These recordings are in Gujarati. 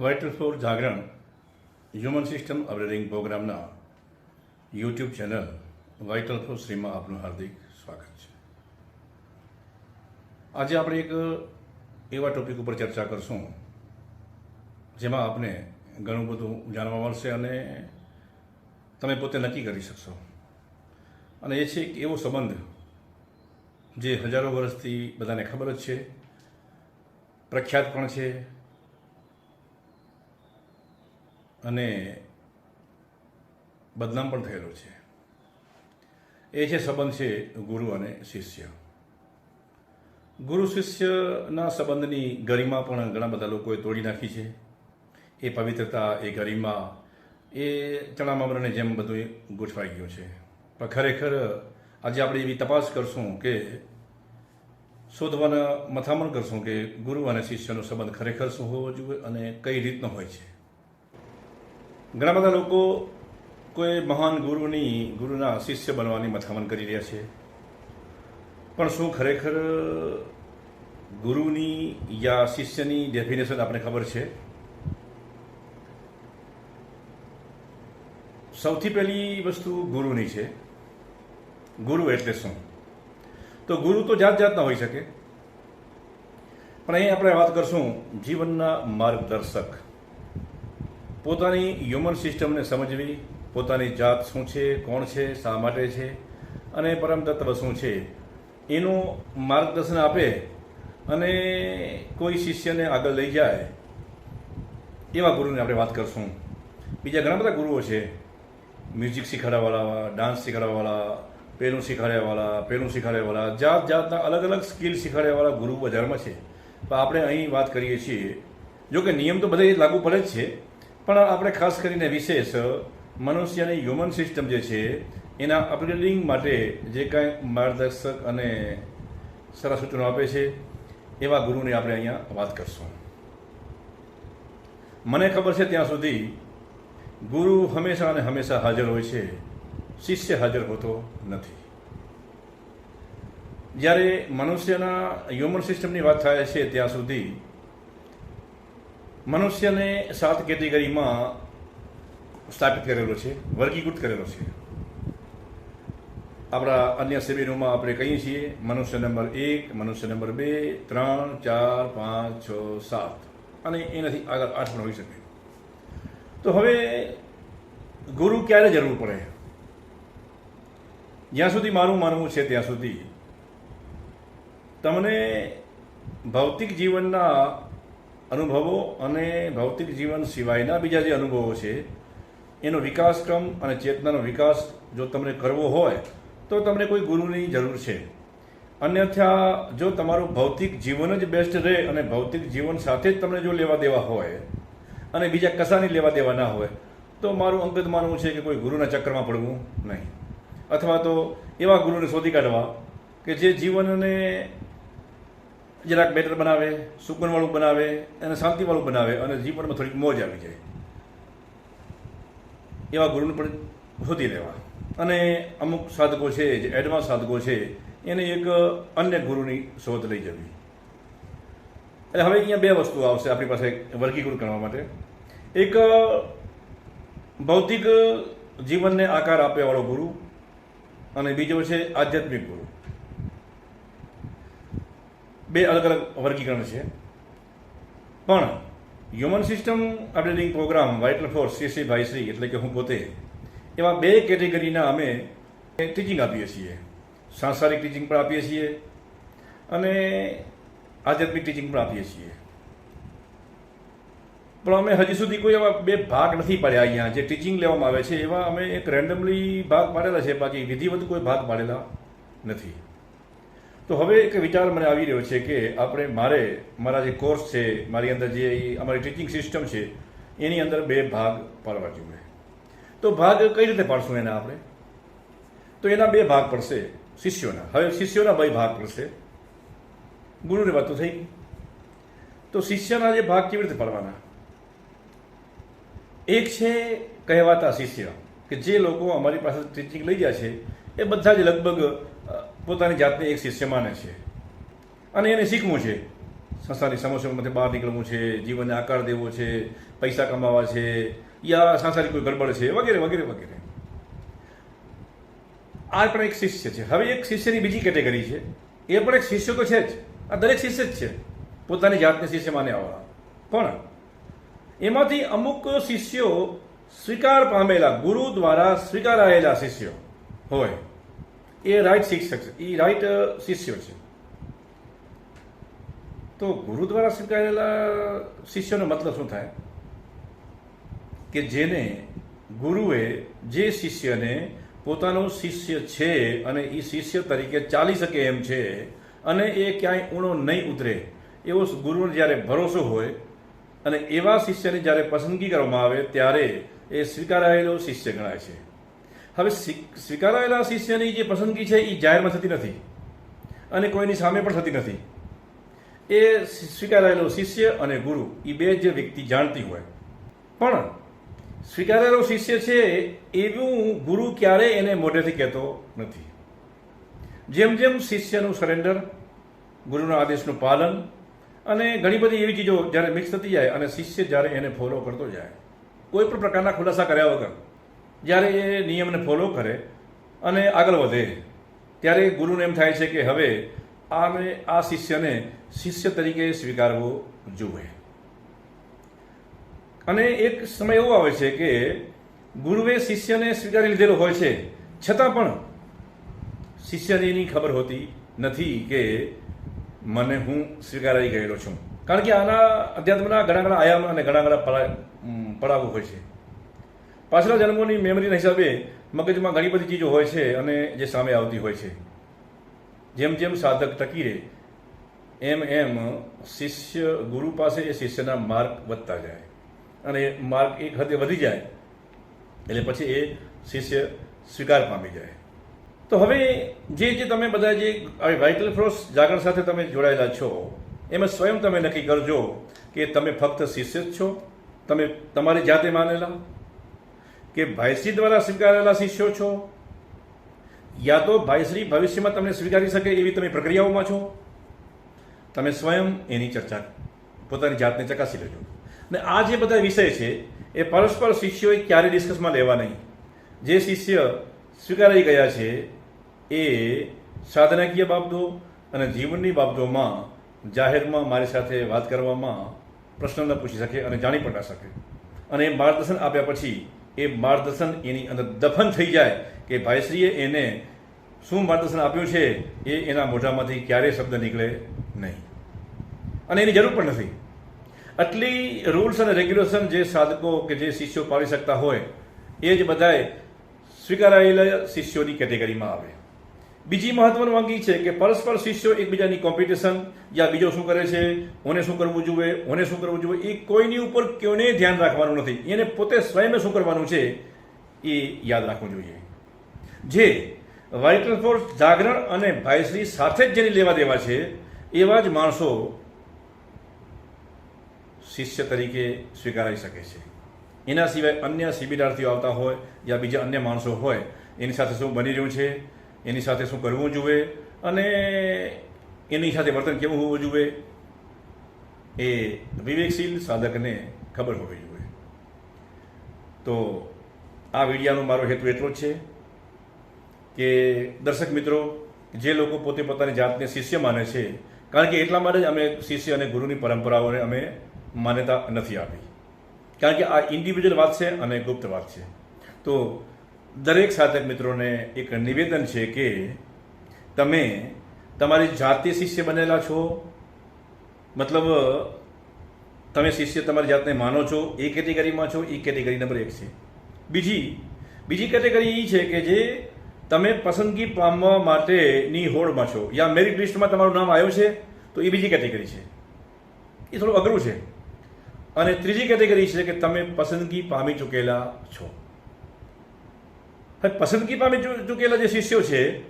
Vital for Jagran human system updating પ્રોગ્રામના યુટ્યુબ ચેનલ વાઇટલ ફોર શ્રીમાં આપનું હાર્દિક સ્વાગત છે. આજે આપણે એક એવા ટોપિક ઉપર ચર્ચા કરશું, જેમાં આપને ઘણું બધું જાણવા મળશે અને તમે પોતે નક્કી કરી શકશો. અને એ છે એક એવો સંબંધ, જે હજારો વર્ષથી બધાને ખબર જ છે, પ્રખ્યાત પણ છે અને બદનામ પણ થયેલો છે. એ છે સંબંધ છે ગુરુ અને શિષ્ય. ગુરુ શિષ્યના સંબંધની ગરિમા પણ ઘણા બધા લોકોએ તોડી નાખી છે. એ પવિત્રતા, એ ગરિમા, એ ચણામામરાને જેમ બધું ગોઠવાઈ ગયું છે. પણ ખરેખર આજે આપણે એવી તપાસ કરશું કે શોધવાના મથામણ કરશું કે ગુરુ અને શિષ્યનો સંબંધ ખરેખર શું હોવો જોઈએ અને કઈ રીતનો હોય છે. ઘણા બધા લોકો કોઈ મહાન ગુરુની, ગુરુના શિષ્ય બનવાની મથામણ કરી રહ્યા છે. પણ શું ખરેખર ગુરુની યા શિષ્યની ડેફિનેશન આપણે ખબર છે? સૌથી પહેલી વસ્તુ ગુરુની છે. ગુરુ એટલે શું? તો ગુરુ તો જાત જાતના હોઈ શકે. પણ અહીં આપણે વાત કરશું જીવનના માર્ગદર્શક. પોતાની હ્યુમન સિસ્ટમને સમજવી, પોતાની જાત શું છે, કોણ છે, શા માટે છે, અને પરમ તત્વ શું છે, એનું માર્ગદર્શન આપે અને કોઈ શિષ્યને આગળ લઈ જાય, એવા ગુરુની આપણે વાત કરશું. બીજા ઘણા બધા ગુરુઓ છે. મ્યુઝિક શીખવાડવાવાળા, ડાન્સ શીખવાડવાવાળા, પેલું શીખવાડવાવાળા પેલું શીખવાડવાવાળા, જાત જાતના અલગ અલગ સ્કિલ શીખવાડવાવાળા ગુરુ બજારમાં છે. પણ આપણે અહીં વાત કરીએ છીએ. જો કે નિયમ તો બધા લાગુ પડે જ છે. પણ આપણે ખાસ કરીને વિશેષ મનુષ્યની હ્યુમન સિસ્ટમ જે છે, એના અપગ્રેડિંગ માટે જે કાંઈ માર્ગદર્શક અને સરસ સૂચનો આપે છે, એવા ગુરુની આપણે અહીંયા વાત કરશું. મને ખબર છે ત્યાં સુધી ગુરુ હંમેશા અને હંમેશા હાજર હોય છે, શિષ્ય હાજર હોતો નથી. જ્યારે મનુષ્યના હ્યુમન સિસ્ટમની વાત થાય છે, ત્યાં સુધી મનુષ્યને સાત કેટેગરીમાં સ્થાપિત કરેલો છે, વર્ગીકૃત કરેલો છે. આપણા અન્ય શિબિરોમાં આપણે કહીએ છીએ, મનુષ્ય નંબર એક, મનુષ્ય નંબર બે, ત્રણ, ચાર, પાંચ, છ, સાત. અને એનાથી આગળ આઠ પણ હોઈ શકે. તો હવે ગુરુ ક્યારે જરૂર પડે? જ્યાં સુધી મારું માનવું છે ત્યાં સુધી. તમને ભૌતિક જીવનના અનુભવો અને ભૌતિક જીવન સિવાયના બીજા જે અનુભવો છે, એનો વિકાસક્રમ અને ચેતનાનો વિકાસ જો તમને કરવો હોય, તો તમને કોઈ ગુરુની જરૂર છે. અન્યથા, જો તમારું ભૌતિક જીવન જ બેસ્ટ રહે અને ભૌતિક જીવન સાથે જ તમને જો લેવા દેવા હોય, અને બીજા કશાની લેવા દેવા ના હોય, તો મારું અંગત માનવું છે કે કોઈ ગુરુના ચક્કરમાં પડવું નહીં. અથવા તો એવા ગુરુને શોધી કાઢવા કે જે જીવનને જરાક બેટર બનાવે, સુકૂનવાળું બનાવે અને શાંતિવાળું બનાવે અને જીવનમાં થોડીક મોજ આવી જાય. એવા ગુરુને પણ શોધી લેવા. અને અમુક સાધકો છે, જે એડવાન્સ સાધકો છે, એને એક અન્ય ગુરુની શોધ લઈ જવી. એટલે હવે અહીંયા બે વસ્તુ આવશે આપણી પાસે વર્ગીકૃત કરવા માટે. એક, ભૌતિક જીવનને આકાર આપે વાળો ગુરુ અને બીજો છે આધ્યાત્મિક ગુરુ. બે અલગ અલગ વર્ગીકરણ છે. પણ human system updating program vital force CC ભાઈશ્રી એટલે કે હું પોતે, એવા બે કેટેગરીના અમે ટીચિંગ આપીએ છીએ. સાંસારિક ટીચિંગ પણ આપીએ છીએ અને આધ્યાત્મિક ટીચિંગ પણ આપીએ છીએ. પણ અમે હજી સુધી કોઈ એવા બે ભાગ નથી પાડ્યા અહીંયા. જે ટીચિંગ લેવામાં આવે છે એવા અમે એક રેન્ડમલી ભાગ પાડેલા છે. બાકી વિધિવત કોઈ ભાગ પાડેલા નથી. તો હવે એક વિચાર મને આવી રહ્યો છે કે આપણે મારે, મારા જે કોર્સ છે, મારી અંદર જે અમારી ટીચિંગ સિસ્ટમ છે, એની અંદર બે ભાગ પાડવા જોઈએ. તો ભાગ કઈ રીતે પાડશું એના આપણે? તો એના બે ભાગ પડશે, શિષ્યોના. હવે શિષ્યોના બે ભાગ પડશે. ગુરુની વાત તો થઈ તો શિષ્યના જે ભાગ કેવી રીતે પાડવાના? એક છે કહેવાતા શિષ્ય, કે જે લોકો અમારી પાસે ટીચિંગ લઈ ગયા છે, એ બધા જ લગભગ પોતાની જાતને એક શિષ્ય માને છે. અને એને શીખવું છે. સંસારની સમસ્યાઓમાંથી બહાર નીકળવું છે, જીવનને આકાર દેવો છે, પૈસા કમાવા છે, યા સાંસારિક કોઈ ગડબડ છે, વગેરે વગેરે વગેરે. આ પણ એક શિષ્ય છે. હવે એક શિષ્યની બીજી કેટેગરી છે. એ પણ એક શિષ્ય તો છે જ. આ દરેક શિષ્ય જ છે. પોતાની જાતને શિષ્ય માને આવવા પણ એમાંથી અમુક શિષ્યો સ્વીકાર પામેલા ગુરુ દ્વારા સ્વીકારાયેલા શિષ્યો હોય. એ રાઈટ શિક્ષક છે એ રાઈટ શિષ્ય છે. તો ગુરુ દ્વારા સ્વીકારેલા શિષ્યનો મતલબ શું થાય? કે જેને ગુરુએ જે શિષ્યને પોતાનો શિષ્ય છે અને એ શિષ્ય તરીકે ચાલી શકે એમ છે અને એ ક્યાંય ઊણો નહીં ઉતરે, એવો ગુરુને જ્યારે ભરોસો હોય અને એવા શિષ્યની જ્યારે પસંદગી કરવામાં આવે ત્યારે એ સ્વીકારાયેલો શિષ્ય ગણાય છે. હવે સ્વી- સ્વીકારાયેલા શિષ્યની જે પસંદગી છે એ જાહેરમાં થતી નથી. અને કોઈની સામે પણ થતી નથી. એ સ્વીકારાયેલો શિષ્ય અને ગુરુ એ બે જ વ્યક્તિ જાણતી હોય. પણ સ્વીકારેલો શિષ્ય છે એવું ગુરુ ક્યારેય એને મોઢેથી કહેતો નથી. જેમ જેમ શિષ્યનું સરેન્ડર ગુરુના આદેશનું પાલન અને ઘણી બધી એવી ચીજો જ્યારે મિક્સ થતી જાય અને શિષ્ય જ્યારે એને ફોલો કરતો જાય. કોઈ પણ પ્રકારના ખુલાસા કર્યા વગર. જ્યારે એ નિયમને ફોલો કરે અને આગળ વધે, ત્યારે ગુરુને એમ થાય છે કે હવે આને, આ શિષ્યને શિષ્ય તરીકે સ્વીકારવો જોઈએ. અને એક સમય એવો આવે છે કે ગુરુએ શિષ્યને સ્વીકારી લીધેલો હોય છે. છતાં પણ શિષ્યને એની ખબર હોતી નથી કે મને હું સ્વીકારાઈ ગયેલો છું. કારણ કે આના અધ્યાત્મના ઘણા ઘણા આયામ અને ઘણા ઘણા પડાવો હોય છે. પાછલા જન્મોની મેમરીના હિસાબે મગજમાં ઘણી બધી ચીજો હોય છે અને જે સામે આવતી હોય છે. જેમ જેમ સાધક ટકી રહે, એમ એમ શિષ્ય ગુરુ પાસે એ શિષ્યના માર્ગ વધતા જાય. અને માર્ગ એક હદે વધી જાય, એટલે પછી એ શિષ્ય સ્વીકાર પામી જાય. તો હવે જે જે તમે બધા જે વાઇટલ ફોર્સ જાગરણ સાથે તમે જોડાયેલા છો, એમાં સ્વયં તમે નક્કી કરજો કે તમે ફક્ત શિષ્ય જ છો, તમે તમારી જાતે માનેલા કે ભાઈશ્રી દ્વારા સ્વીકારેલા શિષ્યો છો? યા તો ભાઈશ્રી ભવિષ્યમાં તમને સ્વીકારી શકે એવી તમે પ્રક્રિયાઓમાં છો? તમે સ્વયં એની ચર્ચા પોતાની જાતને ચકાસી લેજો. ને આ જે બધા વિષય છે, એ પરસ્પર શિષ્યોએ ક્યારે ડિસ્કસમાં લેવા નહીં. જે શિષ્ય સ્વીકારાઈ ગયા છે, એ સાધનાકીય બાબતો અને જીવનની બાબતોમાં જાહેરમાં મારી સાથે વાત કરવામાં પ્રશ્ન ન પૂછી શકે અને જાણી પણ ના શકે. અને એ માર્ગદર્શન આપ્યા પછી એ માર્ગદર્શન એની અંદર દફન થઈ જાય કે ભાઈશ્રીએ એને શું માર્ગદર્શન આપ્યું છે એ એના મોઢામાંથી ક્યારેય શબ્દ નીકળે નહીં. અને એની જરૂર પણ નથી. આટલી રૂલ્સ અને રેગ્યુલેશન જે સાધકો કે જે શિષ્યો પાળી શકતા હોય, એ જ બધાએ સ્વીકારાયેલા શિષ્યોની કેટેગરીમાં આવે. બીજી મહત્વની વાંગી છે કે પરસ્પર શિષ્યો એકબીજાની કોમ્પિટિશન યા બીજો શું કરે છે, ઓને શું કરવું જોઈએ, ઓને શું કરવું જોઈએ, એ કોઈની ઉપર કોને ધ્યાન રાખવાનું નથી. એને પોતે સ્વયં શું કરવાનું છે, એ યાદ રાખવું જોઈએ. જે વાઇટલ ફોર્સ જાગરણ અને ભાઈશ્રી સાથે જ જેની લેવા દેવા છે, એવા જ માણસો શિષ્ય તરીકે સ્વીકારાઈ શકે છે. એના સિવાય અન્ય શિબિરાર્થીઓ આવતા હોય, યા બીજા અન્ય માણસો હોય, એની સાથે શું બની રહ્યું છે એની સાથે શું કરવું જોઈએ અને એની સાથે વર્તન કેવું હોવું જોઈએ એ વિવેકશીલ સાધકને ખબર હોવી જોઈએ તો આ વિડીયાનો મારો હેતુ એટલો જ છે કે દર્શક મિત્રો, જે લોકો પોતે પોતાની જાતને શિષ્ય માને છે, કારણ કે એટલા માટે જ અમે શિષ્ય અને ગુરુની પરંપરાઓને અમે માન્યતા નથી આપી. કારણ કે આ ઇન્ડિવિજ્યુઅલ વાત છે અને ગુપ્ત વાત છે. તો દરેક સાધક મિત્રોને એક નિવેદન છે કે તમે તમારી જાતે શિષ્ય બનેલા છો. મતલબ, તમે શિષ્ય તમારી જાતને માનો છો. એ કેટેગરીમાં છો એ કેટેગરી નંબર એક છે. બીજી બીજી કેટેગરી એ છે કે જે તમે પસંદગી પામવા માટેની હોડમાં છો યા મેરિટ લિસ્ટમાં તમારું નામ આવ્યું છે, તો એ બીજી કેટેગરી છે. એ થોડું અઘરું છે. અને ત્રીજી કેટેગરી છે કે તમે પસંદગી પામી ચૂકેલા છો. હવે પસંદગી પામી ચૂકેલા જે શિષ્યો છે,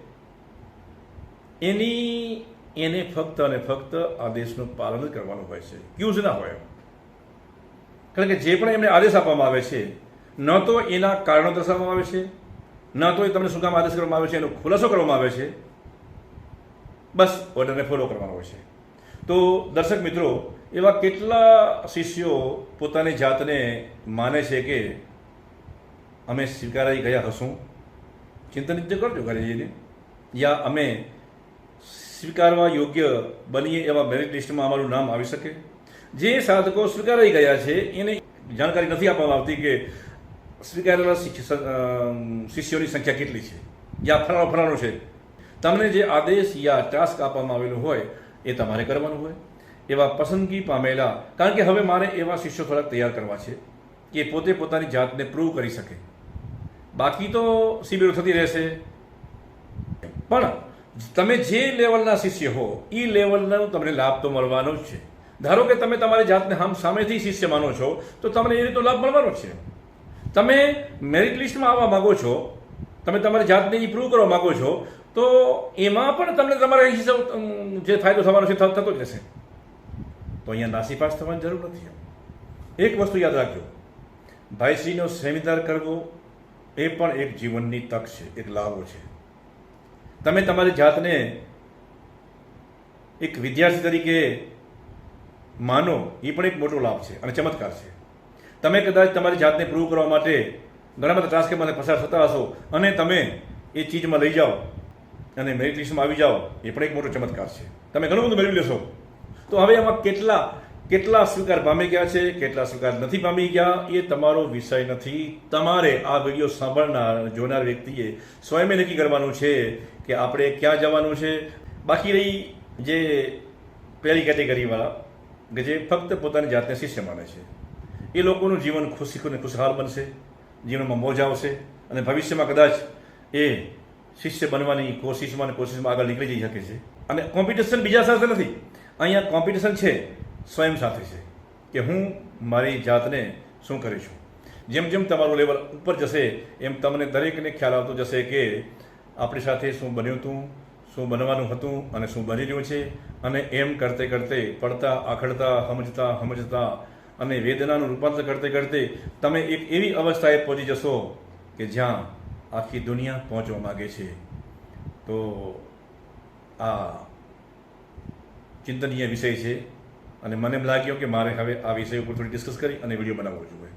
એની, એને ફક્ત અને ફક્ત આદેશનું પાલન જ કરવાનું હોય છે. ક્યુઝ ના હોય. કારણ કે જે પણ એમને આદેશ આપવામાં આવે છે, ન તો એના કારણો દર્શાવવામાં આવે છે, ન તો એ તમને શું કામ આદેશ કરવામાં આવે છે, એનો ખુલાસો કરવામાં આવે છે. બસ, ઓર્ડરને ફોલો કરવાનો હોય છે. તો દર્શક મિત્રો, એવા કેટલા શિષ્યો પોતાની જાતને માને છે કે અમે સ્વીકારાઈ ગયા હશું. ચિંતનિત કરજો ઘરે જઈને યા અમે સ્વીકારવા યોગ્ય બનીએ એવા મેરિટ લિસ્ટમાં અમારું નામ આવી શકે. જે સાધકો સ્વીકારાઈ ગયા છે, એને જાણકારી નથી આપવામાં આવતી કે સ્વીકારેલા શિષ્યોની સંખ્યા કેટલી છે. યા ફલાણો ફલાણો છે. તમને જે આદેશ યા ટાસ્ક આપવામાં આવેલો હોય, એ તમારે કરવાનું હોય. એવા પસંદગી પામેલા, કારણ કે હવે મારે એવા શિષ્યો થોડાક તૈયાર કરવા છે, કે પોતે પોતાની જાતને પ્રૂવ કરી શકે. બાકી તો શિબિરો થતી રહેશે. પણ તમે જે લેવલના શિષ્ય હો એ લેવલનો તમને લાભ તો મળવાનો જ છે. ધારો કે તમે તમારી જાતને આમ સામેથી શિષ્ય માનો છો, તો તમને એ રીતનો લાભ મળવાનો છે. તમે મેરિટ લિસ્ટમાં આવવા માંગો છો, તમે તમારી જાતને ઇમ્પ્રૂવ કરવા માંગો છો, તો એમાં પણ તમને તમારા હિસાબ જે ફાયદો થવાનો છે થતો જ રહેશે. તો અહીંયા નાસીપાસ થવાની જરૂર નથી. એક વસ્તુ યાદ રાખજો. ભાઈશ્રીનો સેમિનાર કરવો એ પણ એક જીવનની તક છે, એક લાભો છે. તમે તમારી જાતને એક વિદ્યાર્થી તરીકે માનો, એ પણ એક મોટો લાભ છે અને ચમત્કાર છે. તમે કદાચ તમારી જાતને પ્રૂવ કરવા માટે ઘણા બધા ટાસ્કમાંથી પસાર થતા હશો અને તમે એ ચીજમાં લઈ જાઓ અને મેરિટ લિસ્ટમાં આવી જાઓ, એ પણ એક મોટો ચમત્કાર છે. તમે ઘણું બધું મેળવી લેશો. તો હવે એમાં કેટલા કેટલા સ્વીકાર પામી ગયા છે, કેટલા સ્વીકાર નથી પામી ગયા, એ તમારો વિષય નથી. તમારે આ વીડિયો સાંભળનાર, જોનાર વ્યક્તિએ સ્વયં નક્કી કરવાનું છે કે આપણે ક્યાં જવાનું છે. બાકી રહી જે પહેલી કેટેગરીવાળા, કે જે ફક્ત પોતાની જાતને શિષ્ય માને છે. એ લોકોનું જીવન ખુશી અને ખુશહાલ બનશે, જીવનમાં મોજ આવશે અને ભવિષ્યમાં કદાચ એ શિષ્ય બનવાની કોશિશમાં અને કોશિશમાં આગળ નીકળી જઈ શકે છે. અને કોમ્પિટિશન બીજા સાથે નથી. અહીંયા કોમ્પિટિશન છે. સ્વયં સાથે છે કે હું મારી જાતને શું કરીશું? જેમ જેમ તમારું લેવલ ઉપર જશે, એમ તમને દરેકને ખ્યાલ આવતો જશે કે આપણી સાથે શું બન્યું હતું શું બનવાનું હતું અને શું બની રહ્યું છે અને એમ કરતે કરતે પડતા, આખડતા, સમજતા સમજતા અને વેદનાનું રૂપાંતર કરતે કરતે તમે એક એવી અવસ્થાએ પહોંચી જશો કે જ્યાં આખી દુનિયા પહોંચવા માગે છે. તો આ ચિંતનીય વિષય છે. અને મને એમ લાગ્યું કે મારે હવે આ વિષય ઉપર થોડી ડિસ્કસ કરી અને વીડિયો બનાવવો જોઈએ.